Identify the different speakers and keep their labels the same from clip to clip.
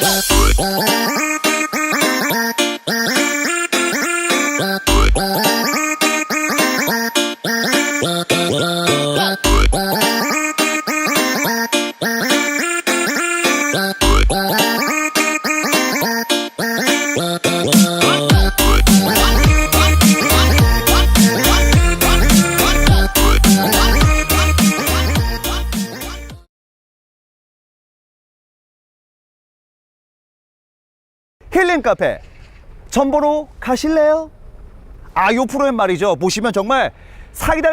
Speaker 1: Música 힐링 카페 전보로 가실래요? 아, 요 프로그램 말이죠. 보시면 정말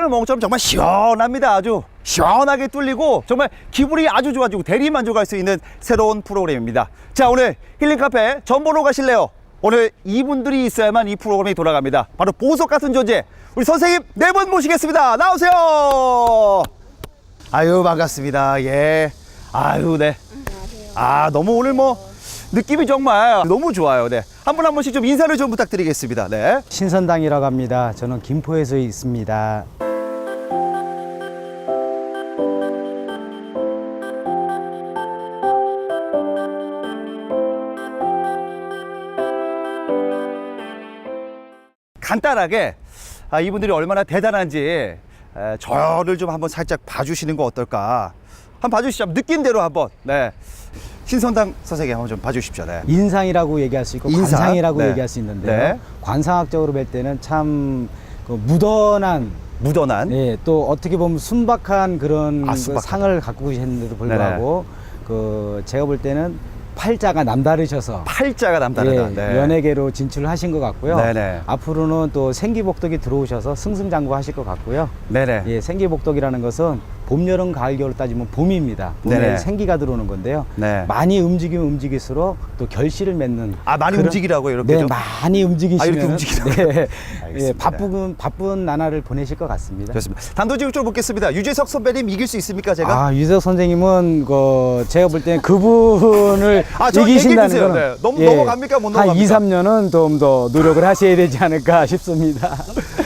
Speaker 1: 먹은 것처럼 정말 시원합니다. 아주 시원하게 뚫리고 정말 기분이 아주 좋아지고 대리 만족할 수 있는 새로운 프로그램입니다. 자, 오늘 힐링 카페 전보로 가실래요? 오늘 이분들이 있어야만 이 프로그램이 돌아갑니다. 바로 보석 같은 존재. 우리 선생님 네 분 모시겠습니다. 나오세요. 아유, 반갑습니다. 예. 아유, 네. 아, 너무 오늘 뭐 느낌이 정말 너무 좋아요. 네. 한 분 한 분씩 좀 인사를 좀 부탁드리겠습니다. 네.
Speaker 2: 신선당이라고 합니다. 저는 김포에서 있습니다.
Speaker 1: 간단하게 아, 이분들이 얼마나 대단한지 에, 저를 좀 한번 살짝 봐주시는 거 어떨까? 한번 봐주시죠. 느낌대로 한번. 네. 신선당 선생님 한번 좀 봐주십시오. 네.
Speaker 2: 인상이라고 얘기할 수 있고
Speaker 1: 인상?
Speaker 2: 관상이라고
Speaker 1: 네.
Speaker 2: 얘기할 수 있는데요.
Speaker 1: 네.
Speaker 2: 관상학적으로 볼 때는 참그 무던한
Speaker 1: 무던한.
Speaker 2: 예, 또 어떻게 보면 순박한 그런
Speaker 1: 아,
Speaker 2: 그. 상을 갖고 계셨는데도 불구하고 그 제가 볼 때는 팔자가 남다르셔서
Speaker 1: 팔자가 남다르다.
Speaker 2: 예,
Speaker 1: 네.
Speaker 2: 연예계로 진출하신 것 같고요.
Speaker 1: 네네.
Speaker 2: 앞으로는 또 생기복덕이 들어오셔서 승승장구하실 것 같고요.
Speaker 1: 네네.
Speaker 2: 예, 생기복덕이라는 것은 봄, 여름, 가을, 겨울 따지면 봄입니다. 봄에
Speaker 1: 네네.
Speaker 2: 생기가 들어오는 건데요.
Speaker 1: 네.
Speaker 2: 많이 움직이면 움직일수록 또 결실을 맺는.
Speaker 1: 아, 많이 움직이라고요, 이렇게
Speaker 2: 네,
Speaker 1: 좀?
Speaker 2: 많이 움직이시면.
Speaker 1: 아, 이렇게 움직이라고요?
Speaker 2: 네,
Speaker 1: 알겠습니다.
Speaker 2: 예, 바쁜 바쁜 나날을 보내실 것 같습니다.
Speaker 1: 좋습니다. 단도직입적으로 묻겠습니다. 유재석 선배님 이길 수 있습니까, 제가?
Speaker 2: 아, 유석 선생님은 그 제가 볼 때는 그분을
Speaker 1: 아, 저 얘기해
Speaker 2: 이기신다는
Speaker 1: 주세요.
Speaker 2: 거는
Speaker 1: 네. 넘- 넘어갑니까?
Speaker 2: 못한 2,
Speaker 1: 넘어갑니까?
Speaker 2: 3년은 좀 더 노력을 하셔야 되지 않을까 싶습니다.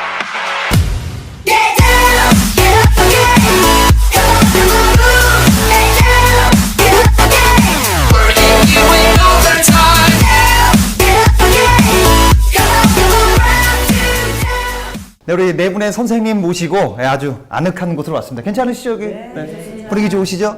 Speaker 1: 네, 우리 네 분의 선생님 모시고 예, 아주 아늑한 곳으로 왔습니다. 괜찮으시죠? 여기? 네. 분위기 좋으시죠?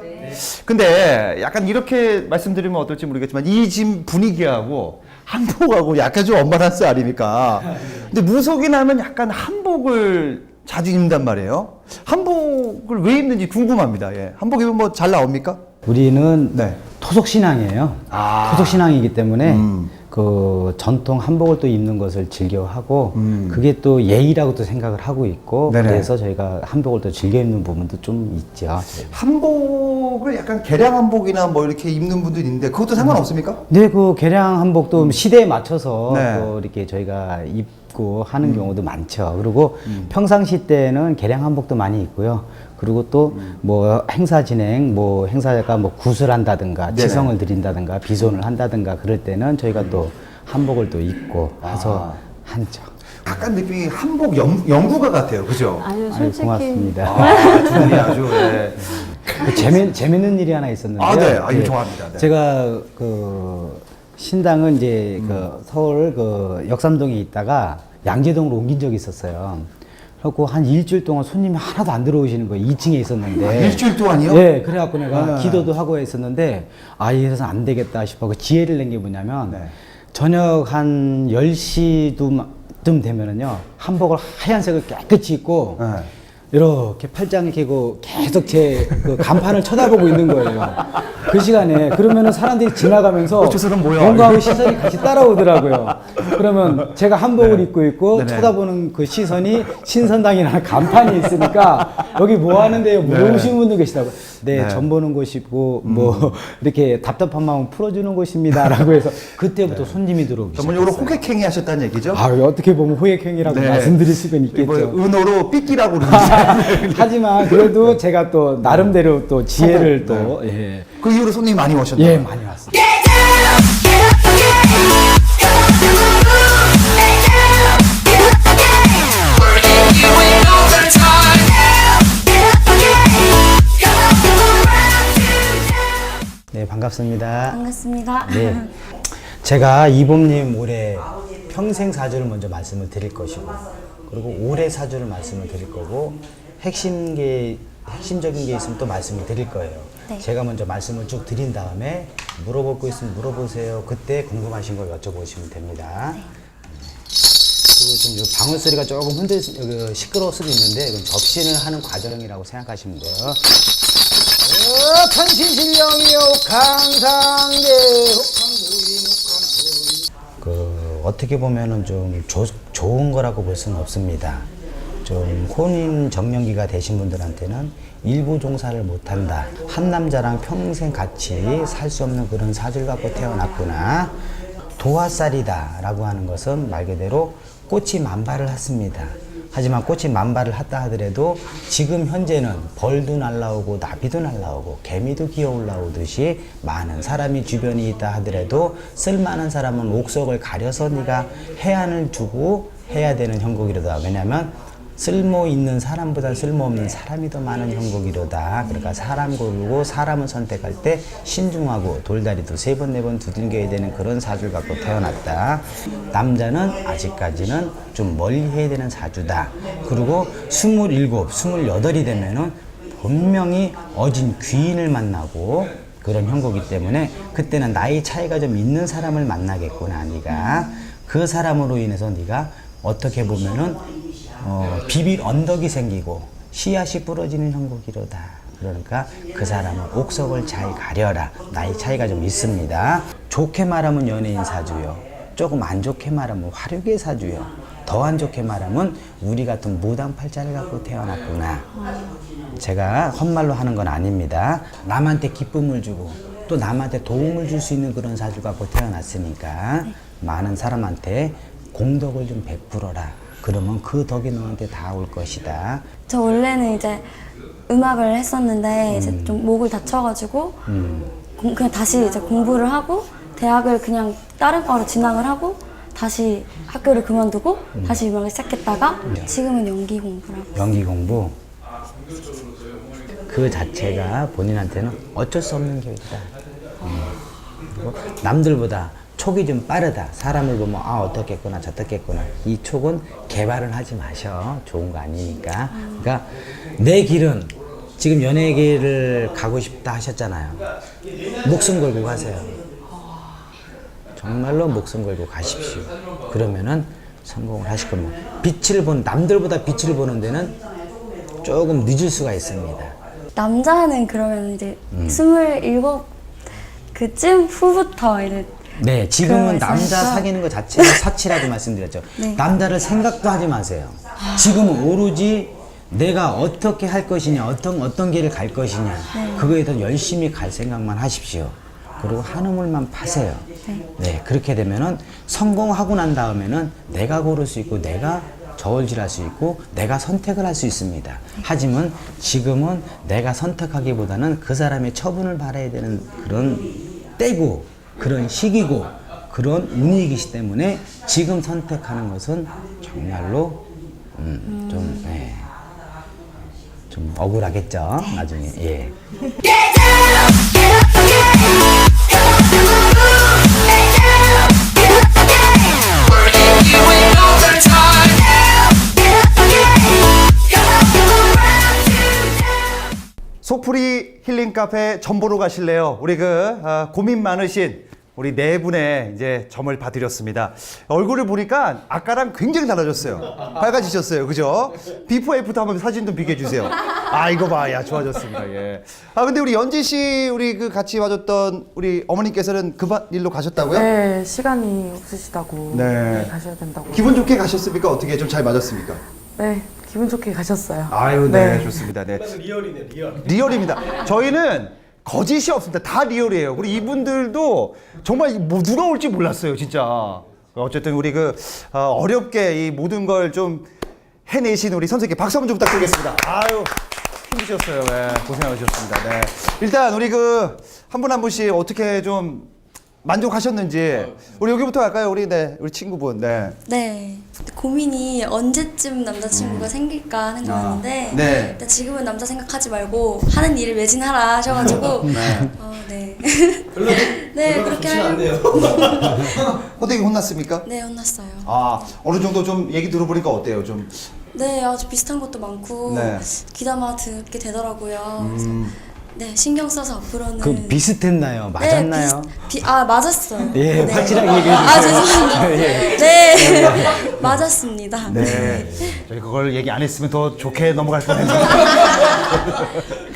Speaker 1: 근데 약간 이렇게 말씀드리면 어떨지 모르겠지만 이 집 분위기하고 한복하고 약간 좀 엄마란스 아닙니까? 근데 무속이 나면 약간 한복을 자주 입는단 말이에요. 한복을 왜 입는지 궁금합니다. 예. 한복 입으면 뭐 잘 나옵니까?
Speaker 2: 우리는
Speaker 1: 네.
Speaker 2: 토속 신앙이에요.
Speaker 1: 아.
Speaker 2: 토속 신앙이기 때문에
Speaker 1: 음.
Speaker 2: 그 전통 한복을 또 입는 것을 즐겨하고
Speaker 1: 음.
Speaker 2: 그게 또 예의라고 또 생각을 하고 있고
Speaker 1: 네네.
Speaker 2: 그래서 저희가 한복을 또 즐겨 입는 부분도 좀 있죠.
Speaker 1: 한복을 약간 개량 한복이나 뭐 이렇게 입는 분들이 있는데 그것도 상관없습니까?
Speaker 2: 네, 그 개량 한복도 시대에 맞춰서
Speaker 1: 네.
Speaker 2: 또 이렇게 저희가 입 고 하는 경우도 많죠. 그리고 평상시 때는 개량 한복도 많이 있고요. 그리고 또 뭐 행사 진행, 뭐 행사가 뭐 구슬한다든가
Speaker 1: 네네.
Speaker 2: 지성을 드린다든가 비손을 한다든가 그럴 때는 저희가 또 한복을 또 입고 해서 하죠.
Speaker 1: 약간 느낌이 한복 연, 연구가 같아요. 그죠?
Speaker 3: 아유
Speaker 2: 아유,
Speaker 3: 솔직히
Speaker 2: 고맙습니다.
Speaker 1: 아, 두 분이 아주 예.
Speaker 2: 그 재미, 재밌는 일이 하나 있었는데요.
Speaker 1: 아, 네. 아, 이거
Speaker 2: 예.
Speaker 1: 좋아합니다. 네.
Speaker 2: 제가 그 신당은 이제
Speaker 1: 음.
Speaker 2: 그 서울 그 역삼동에 있다가 양재동으로 옮긴 적이 있었어요. 그래갖고 한 일주일 동안 손님이 하나도 안 들어오시는 거예요. 2층에 있었는데.
Speaker 1: 아, 일주일 동안이요?
Speaker 2: 네. 그래갖고 내가
Speaker 1: 네.
Speaker 2: 기도도 하고 했었는데 아, 이래서 안 되겠다 싶어 그 지혜를 낸 게 뭐냐면
Speaker 1: 네.
Speaker 2: 저녁 한 10시쯤 되면은요. 한복을 하얀색을 깨끗이 입고
Speaker 1: 네.
Speaker 2: 이렇게 팔짱을 끼고 계속 제 그 간판을 쳐다보고 있는 거예요. 그 시간에 그러면은 사람들이 지나가면서
Speaker 1: 어, 저 사람 뭐야?
Speaker 2: 뭔가 시선이 같이 따라오더라고요. 그러면 제가 한복을 입고 있고
Speaker 1: 네네.
Speaker 2: 쳐다보는 그 시선이 신선당이라는 간판이 있으니까 여기 뭐 하는데요? 물어보시는 분들 계시다고요. 네,
Speaker 1: 네.
Speaker 2: 전 보는 곳이고 뭐 이렇게 답답한 마음 풀어주는 곳입니다라고 해서 그때부터 손님이 들어오기 시작했어요.
Speaker 1: 호객행위 하셨다는 얘기죠?
Speaker 2: 아, 어떻게 보면 호객행위라고
Speaker 1: 네.
Speaker 2: 말씀드릴
Speaker 1: 뭐
Speaker 2: 있겠죠.
Speaker 1: 은어로 삐끼라고 그러는데
Speaker 2: 하지만 그래도 제가 또 나름대로 또 지혜를
Speaker 1: 네.
Speaker 2: 또 예,
Speaker 1: 그 이후로 손님이 많이 오셨나요?
Speaker 2: 예 많이 왔습니 반갑습니다.
Speaker 3: 반갑습니다.
Speaker 2: 네. 제가 이봄님 올해 평생 사주를 먼저 말씀을 드릴 것이고, 그리고 올해 사주를 말씀을 드릴 거고, 핵심 게, 핵심적인 게 있으면 또 말씀을 드릴 거예요.
Speaker 3: 네.
Speaker 2: 제가 먼저 말씀을 쭉 드린 다음에 물어볼 거 있으면 물어보세요. 그때 궁금하신 걸 여쭤보시면 됩니다. 그리고 지금 이 방울 소리가 조금 흔들 그 시끄러울 수도 있는데 이건 접신을 하는 과정이라고 생각하시면 돼요. 어, 탄신신령이요 강상계 그 어떻게 보면은 좀 조- 좋은 거라고 볼 수는 없습니다. 좀 혼인 정년기가 되신 분들한테는 일부 종사를 못한다. 한 남자랑 평생 같이 살 수 없는 그런 사주를 갖고 태어났구나. 도화살이다라고 하는 것은 말 그대로 꽃이 만발을 했습니다. 하지만 꽃이 만발을 했다 하더라도 지금 현재는 벌도 날라오고 나비도 날라오고 개미도 기어 올라오듯이 많은 사람이 주변에 있다 하더라도 쓸만한 사람은 옥석을 가려서 네가 해안을 주고 해야 되는 형국이로다. 왜냐하면 쓸모 있는 사람보다 쓸모 없는 사람이 더 많은 형국이로다. 그러니까 사람 고르고 사람을 선택할 때 신중하고 돌다리도 세 번, 네 번 두들겨야 되는 그런 사주를 갖고 태어났다. 남자는 아직까지는 좀 멀리 해야 되는 사주다. 그리고 스물일곱, 스물여덟이 되면은 분명히 어진 귀인을 만나고 그런 형국이기 때문에 그때는 나이 차이가 좀 있는 사람을 만나겠구나, 네가. 그 사람으로 인해서 네가 어떻게 보면은 어, 비빌 언덕이 생기고 씨앗이 부러지는 형국이로다. 그러니까 그 사람은 옥석을 잘 가려라. 나이 차이가 좀 있습니다. 좋게 말하면 연예인 사주요. 조금 안 좋게 말하면 화류계 사주요. 더 안 좋게 말하면 우리 같은 무당팔자를 갖고 태어났구나. 제가 헛말로 하는 건 아닙니다. 남한테 기쁨을 주고 또 남한테 도움을 줄 수 있는 그런 사주 갖고 태어났으니까 많은 사람한테 공덕을 좀 베풀어라. 그러면 그 덕이 너한테 다 올 것이다.
Speaker 3: 저 원래는 이제 음악을 했었는데 이제 좀 목을 다쳐가지고 공- 그냥 다시 이제 공부를 하고 대학을 그냥 다른 과로 진학을 하고 다시 학교를 그만두고 다시 음악을 시작했다가 지금은 연기 공부를 하고
Speaker 2: 연기 공부 그 자체가 본인한테는 어쩔 수 없는 교육이다. 음. 그리고 남들보다 촉이 좀 빠르다. 사람을 보면 아 어떻겠구나 저떻겠구나. 이 촉은 개발을 하지 마셔. 좋은 거 아니니까. 그러니까 내 길은 지금 연예계를 가고 싶다 하셨잖아요. 목숨 걸고 가세요. 정말로 목숨 걸고 가십시오. 그러면은 성공을 하실 겁니다. 빛을 본 남들보다 빛을 보는 데는 조금 늦을 수가 있습니다.
Speaker 3: 남자는 그러면 이제
Speaker 2: 음.
Speaker 3: 스물일곱 그쯤 후부터 이제
Speaker 2: 네, 지금은
Speaker 3: 그런
Speaker 2: 남자? 사귀는 것 자체가 사치라고 말씀드렸죠.
Speaker 3: 네.
Speaker 2: 남자를 생각도 하지 마세요. 지금은 오로지 내가 어떻게 할 것이냐, 어떤 어떤 길을 갈 것이냐, 그거에 더 열심히 갈 생각만 하십시오. 그리고 한우물만 파세요. 네, 그렇게 되면은 성공하고 난 다음에는 내가 고를 수 있고 내가 저울질할 수 있고 내가 선택을 할 수 있습니다. 하지만 지금은 내가 선택하기보다는 그 사람의 처분을 바라야 되는 그런 때고 그런 시기고 그런 운이기 때문에 지금 선택하는 것은 정말로 음, 좀, 예, 좀 억울하겠죠 나중에. 예.
Speaker 1: 속풀이 힐링 카페 점보로 가실래요? 우리 그 아, 고민 많으신 우리 네 분의 이제 점을 봐드렸습니다. 얼굴을 보니까 아까랑 굉장히 달라졌어요. 밝아지셨어요, 그죠? 비포 애프터 한번 사진 좀 비켜주세요. 아 이거 봐, 야 좋아졌습니다. 예. 아 근데 우리 연지 씨 우리 그 같이 와줬던 우리 어머니께서는 그 바- 일로 가셨다고요?
Speaker 4: 네, 시간이 없으시다고
Speaker 1: 네.
Speaker 4: 가셔야 된다고.
Speaker 1: 기분 좋게 가셨습니까? 어떻게 좀 잘 맞았습니까?
Speaker 4: 네, 기분 좋게 가셨어요.
Speaker 1: 아유, 네, 좋습니다. 네. 리얼이네, 리얼. 리얼입니다. 저희는 거짓이 없습니다. 다 리얼이에요. 그리고 이분들도 정말 뭐 누가 올지 몰랐어요, 진짜. 어쨌든 우리 그 어, 어렵게 이 모든 걸 좀 해내신 우리 선생님께 박수 한번 좀 부탁드리겠습니다. 아유. 힘드셨어요. 네, 고생하셨습니다. 네. 일단 우리 그 한 분 한 분씩 어떻게 좀 만족하셨는지 우리 여기부터 갈까요? 우리 네 우리 친구분 네.
Speaker 3: 네. 고민이 언제쯤 남자친구가 생길까 하는 거였는데
Speaker 1: 아, 네.
Speaker 3: 일단 지금은 남자 생각하지 말고 하는 일을 매진하라 하셔가지고 어, 네. 네 그렇게 하려고
Speaker 1: 호되게 혼났습니까?
Speaker 3: 네 혼났어요.
Speaker 1: 아 어느 정도 좀 얘기 들어보니까 어때요? 좀
Speaker 3: 네 아주 비슷한 것도 많고
Speaker 1: 네. 음.
Speaker 3: 귀담아 듣게 되더라고요. 그래서 네 신경 써서 앞으로는
Speaker 2: 그 비슷했나요? 맞았나요?
Speaker 3: 네, 비슷- 비, 아 맞았어요.
Speaker 2: 예,
Speaker 3: 네.
Speaker 2: 확실하게 얘기해
Speaker 3: 아
Speaker 2: 주세요.
Speaker 3: 죄송합니다. 네 맞았습니다.
Speaker 1: 네. 저희 그걸 얘기 안 했으면 더 좋게 넘어갈 뻔했는데.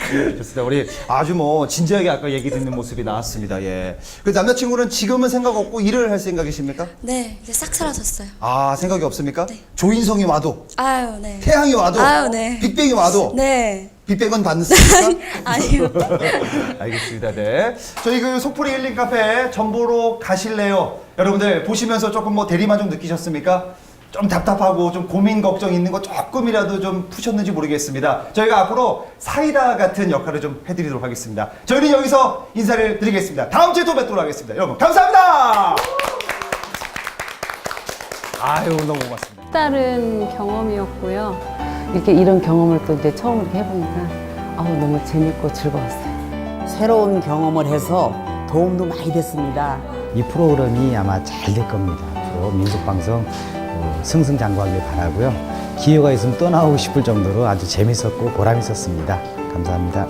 Speaker 1: 좋습니다. 우리 아주 뭐 진지하게 아까 얘기 듣는 모습이 나왔습니다. 예. 그 남자친구는 지금은 생각 없고 일을 할 생각이십니까?
Speaker 3: 네 이제 싹 사라졌어요.
Speaker 1: 아 생각이 없습니까? 조인성이 와도
Speaker 3: 아유 네.
Speaker 1: 태양이 와도
Speaker 3: 아유, 네.
Speaker 1: 빅뱅이 와도
Speaker 3: 네.
Speaker 1: 빅뱅은 받습니까?
Speaker 3: 아니요.
Speaker 1: 알겠습니다. 네. 저희 그 속풀이 힐링 카페 전보로 가실래요? 여러분들 보시면서 조금 뭐 대리만족 느끼셨습니까? 좀 답답하고 좀 고민 걱정 있는 거 조금이라도 좀 푸셨는지 모르겠습니다. 저희가 앞으로 사이다 같은 역할을 좀 해드리도록 하겠습니다. 저희는 여기서 인사를 드리겠습니다. 다음 주에 또 뵙도록 하겠습니다. 여러분 감사합니다. 아유 너무 고맙습니다.
Speaker 5: 다른 경험이었고요. 이렇게 이런 경험을 또 이제 처음 이렇게 해보니까 아우 너무 재밌고 즐거웠어요.
Speaker 6: 새로운 경험을 해서 도움도 많이 됐습니다.
Speaker 2: 이 프로그램이 아마 잘 될 겁니다. 앞으로 민속방송 어, 승승장구하길 바라고요. 기회가 있으면 또 나오고 싶을 정도로 아주 재밌었고 보람 있었습니다. 감사합니다.